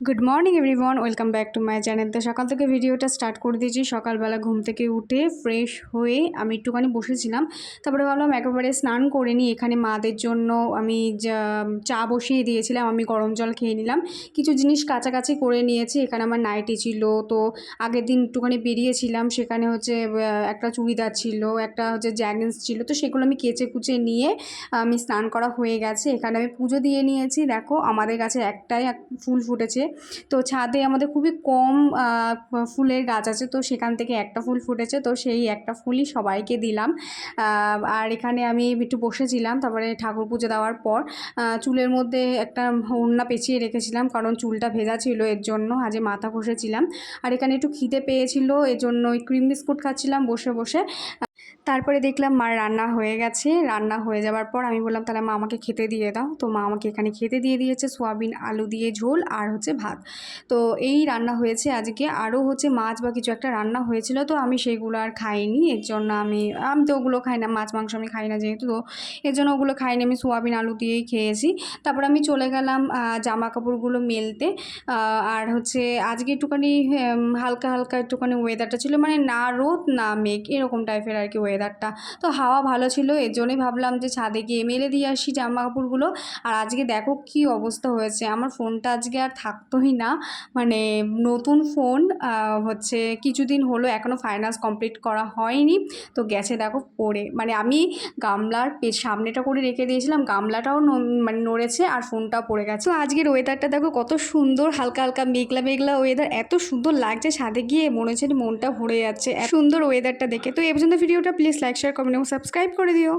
Good morning everyone welcome back to my channel তো সকাল থেকে ভিডিওটা স্টার্ট করে দিয়েছি। সকালবেলা ঘুম থেকে উঠে ফ্রেশ হয়ে আমি একটুখানি বসেছিলাম। তারপরে ভাবলাম একেবারে স্নান করে নিই। এখানে মাদের জন্য আমি চা বসিয়ে দিয়েছিলাম। আমি গরম জল খেয়ে নিলাম। কিছু জিনিস কাছাকাছি করে নিয়েছি। এখানে আমার নাইটি ছিল। তো আগের দিন একটুখানি বেরিয়েছিলাম। সেখানে হচ্ছে একটা চুড়িদার ছিল, একটা হচ্ছে জ্যাগেন্স ছিল। তো সেগুলো আমি কেচে কুচে নিয়ে, আমি স্নান করা হয়ে গেছে। এখানে আমি পুজো দিয়ে নিয়েছি। দেখো, আমাদের কাছে একটাই ফুল ফুটেছে। তো ছাদে আমাদের খুবই কম ফুলের গাছ আছে, তো সেখান থেকে একটা ফুল ফুটেছে, তো সেই একটা ফুলই সবাইকে দিলাম। আর এখানে আমি একটু বসেছিলাম, তারপরে ঠাকুর পুজো দেওয়ার পর চুলের মধ্যে একটা ওড়না পেঁচিয়ে রেখেছিলাম, কারণ চুলটা ভেজা ছিল, এর জন্য আজে মাথা ঘষেছিলাম। আর এখানে একটু খিদে পেয়েছিল, এর জন্য ওই ক্রিম বিস্কুট খাচ্ছিলাম, বসে বসে। তারপরে দেখলাম মার রান্না হয়ে গেছে। রান্না হয়ে যাওয়ার পর আমি বললাম, তাহলে মা আমাকে খেতে দিয়ে দাও। তো মা আমাকে এখানে খেতে দিয়ে দিয়েছে, সোয়াবিন, আলু দিয়ে ঝোল আর হচ্ছে ভাত। তো এই রান্না হয়েছে আজকে। আরও হচ্ছে মাছ বা কিছু একটা রান্না হয়েছিল, তো আমি সেইগুলো আর খাইনি। এর জন্য আমি আমি তো ওগুলো খাই না, মাছ, মাংস আমি খাই না যেহেতু, তো এর জন্য ওগুলো খাইনি। আমি সোয়াবিন, আলু দিয়েই খেয়েছি। তারপর আমি চলে গেলাম জামা কাপড়গুলো মেলতে। আর হচ্ছে আজকে একটুখানি হালকা হালকা একটুখানি ওয়েদারটা ছিল। মানে না রোদ, না মেঘ, এরকম টাইপের আর কি ওয়েদারটা তো হাওয়া ভালো ছিল, এর জন্যই ভাবলাম যে ছাদে গিয়ে মেলে দিয়ে আসি জামা কাপড়গুলো আর আজকে দেখো কি অবস্থা হয়েছে, আমার ফোনটা আজকে আর থাকতোই না। মানে নতুন ফোন হচ্ছে কিছুদিন হলো এখনও ফাইন্যান্স কমপ্লিট করা হয়নি। তো গেছে দেখো পড়ে মানে আমি গামলার পে- সামনেটা করে রেখে দিয়েছিলাম, গামলাটাও মানে নড়েছে আর ফোনটাও পড়ে গেছে। তো আজকের ওয়েদারটা দেখো কত সুন্দর হালকা হালকা মেঘলা মেঘলা ওয়েদার এত সুন্দর লাগছে ছাদে গিয়ে, মনে হচ্ছে মনটা ভরে যাচ্ছে। সুন্দর ওয়েদারটা দেখে। তো এই পর্যন্ত ভিডিওটা প্লিজ লাইক শেয়ার কমেন্ট এবং সাবস্ক্রাইব করে দিও